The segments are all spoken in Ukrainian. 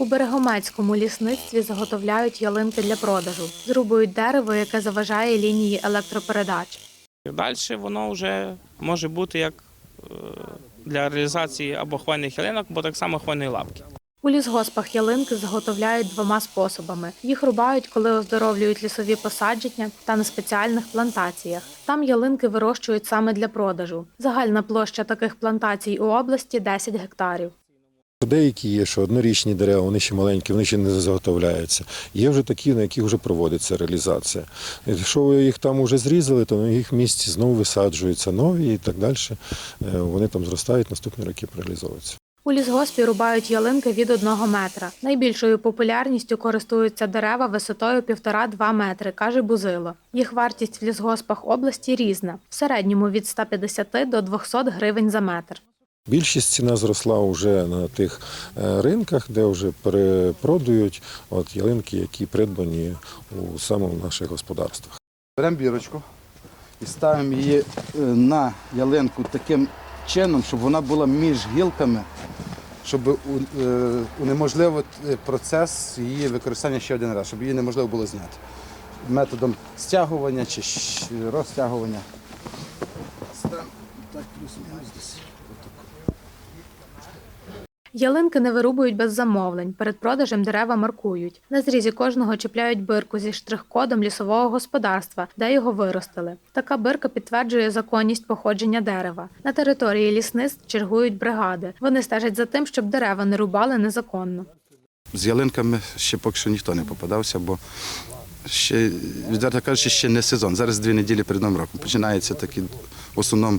У Берегомецькому лісництві заготовляють ялинки для продажу, зрубують дерево, яке заважає лінії електропередач. Далі воно вже може бути як е, для реалізації або хвойних ялинок, або так само хвойної лапки. У лісгоспах ялинки заготовляють двома способами. Їх рубають, коли оздоровлюють лісові посадження та на спеціальних плантаціях. Там ялинки вирощують саме для продажу. Загальна площа таких плантацій у області 10 гектарів. Деякі є, що однорічні дерева, вони ще маленькі, вони ще не заготовляються. Є вже такі, на яких вже проводиться реалізація. Якщо їх там вже зрізали, то на їх місці знову висаджуються нові і так далі. Е, Вони там зростають, наступні роки реалізовуються. У лісгоспі рубають ялинки від 1 метра. Найбільшою популярністю користуються дерева висотою 1,5-2 метри, каже Бузило. Їх вартість в лісгоспах області різна, в середньому від 150 до 200 гривень за метр. Більшість ціна зросла вже на тих е, ринках, де вже перепродають от ялинки, які придбані у саме наших господарствах. Беремо бірочку і ставимо її е, на ялинку таким чином, щоб вона була між гілками, щоб е, унеможливити процес її використання ще один раз, щоб її неможливо було зняти. Методом стягування чи розтягування. Ставимо так плюс-мінус десь. Ялинки не вирубують без замовлень. Перед продажем дерева маркують. На зрізі кожного чіпляють бирку зі штрих-кодом лісового господарства, де його виростили. Така бирка підтверджує законність походження дерева. На території лісництв чергують бригади. Вони стежать за тим, щоб дерева не рубали незаконно. З ялинками ще поки що ніхто не попадався, бо ще, відверто кажучи, ще не сезон. Зараз дві неділі перед Новим роком. Починається такий в основному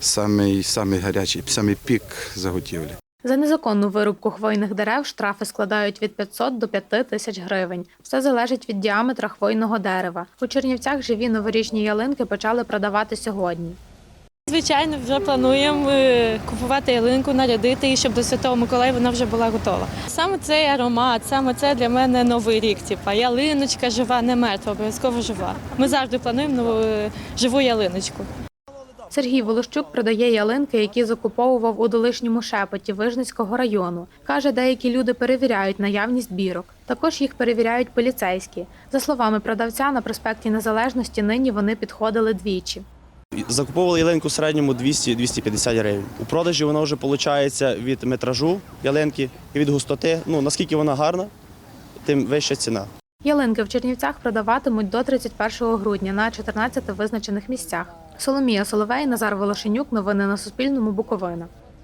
самий, самий гарячий, самий пік заготівлі. За незаконну вирубку хвойних дерев штрафи складають від 500 до 5 тисяч гривень. Все залежить від діаметра хвойного дерева. У Чернівцях живі новорічні ялинки почали продавати сьогодні. Звичайно, вже плануємо е, купувати ялинку, нарядити і щоб до Святого Миколая вона вже була готова. Саме цей аромат, саме це для мене новий рік. Типа ялиночка жива, не мертва, обов'язково жива. Ми завжди плануємо нову, е, живу ялиночку. Сергій Волощук продає ялинки, які закуповував у долишньому шепоті Вижницького району. Каже, деякі люди перевіряють наявність бірок. Також їх перевіряють поліцейські. За словами продавця, на проспекті Незалежності нині вони підходили двічі. Закуповували ялинку в середньому 200-250 гривень. У продажі вона вже виходить від метражу ялинки і від густоти. Ну наскільки вона гарна, тим вища ціна. Ялинки в Чернівцях продаватимуть до 31 грудня на 14 визначених місцях. Соломія Соловей, Назар Волошенюк. Новини на Суспільному. Буковина.